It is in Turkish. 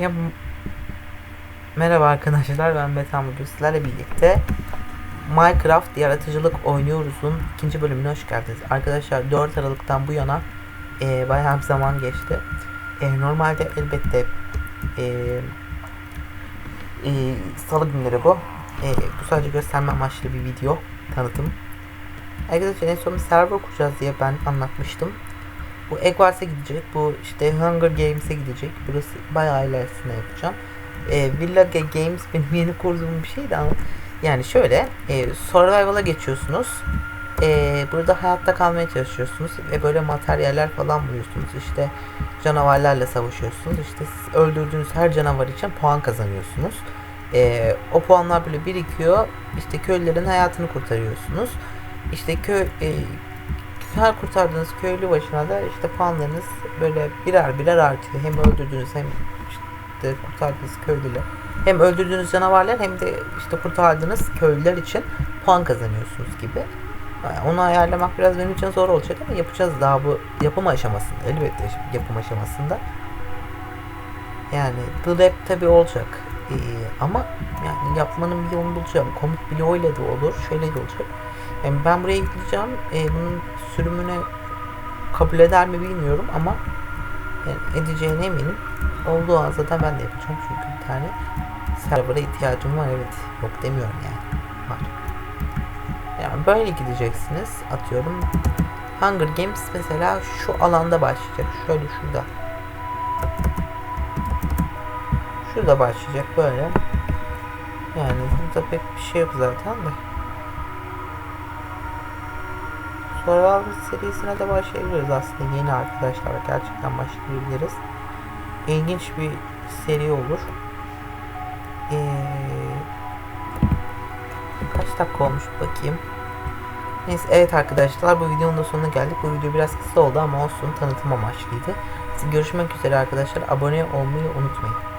Ya Merhaba arkadaşlar ben Metan bugün sizlerle birlikte Minecraft yaratıcılık oynuyoruz'un ikinci bölümüne hoş geldiniz. Arkadaşlar 4 Aralık'tan bu yana e, bayağı bir zaman geçti. E, normalde elbette e, e, salı günleri bu. E, bu sadece gösterme amaçlı bir video tanıtım. Arkadaşlar en son bir server kuracağız diye ben anlatmıştım. Bu Eggwars'a gidecek. Bu işte Hunger Games'e gidecek. Burası bayağı ilerisine yapacağım. E, Villa Ga- Games benim yeni kurduğum bir şeydi ama yani şöyle e, Survival'a geçiyorsunuz. E, burada hayatta kalmaya çalışıyorsunuz ve böyle materyaller falan buluyorsunuz. İşte canavarlarla savaşıyorsunuz. İşte siz öldürdüğünüz her canavar için puan kazanıyorsunuz. E, o puanlar böyle birikiyor. İşte köylülerin hayatını kurtarıyorsunuz. İşte köy e, her kurtardığınız köylü başına da işte puanlarınız böyle birer birer artıyor. Hem öldürdüğünüz hem işte kurtardığınız köylüler. Hem öldürdüğünüz canavarlar hem de işte kurtardığınız köylüler için puan kazanıyorsunuz gibi. Yani onu ayarlamak biraz benim için zor olacak ama yapacağız daha bu yapım aşamasında. Elbette yapım aşamasında. Yani The tabi olacak. Ee, ama yani yapmanın bir yolunu bulacağım. Komut bloğuyla da olur. Şöyle de olacak. Yani ben buraya gideceğim. Ee, bunun sürümünü kabul eder mi bilmiyorum ama yani edeceğine eminim. Olduğu azda da ben de yapacağım çünkü bir tane server'a ihtiyacım var evet. Yok demiyorum yani. Var. Yani böyle gideceksiniz. Atıyorum. Hunger Games mesela şu alanda başlayacak. Şöyle şurada. Şurada başlayacak böyle. Yani burada pek bir şey yok zaten de. Survival serisine de başlayabiliriz aslında yeni arkadaşlar gerçekten başlayabiliriz. İlginç bir seri olur. Ee, kaç dakika olmuş bakayım. Neyse evet arkadaşlar bu videonun da sonuna geldik. Bu video biraz kısa oldu ama olsun tanıtım amaçlıydı. Görüşmek üzere arkadaşlar. Abone olmayı unutmayın.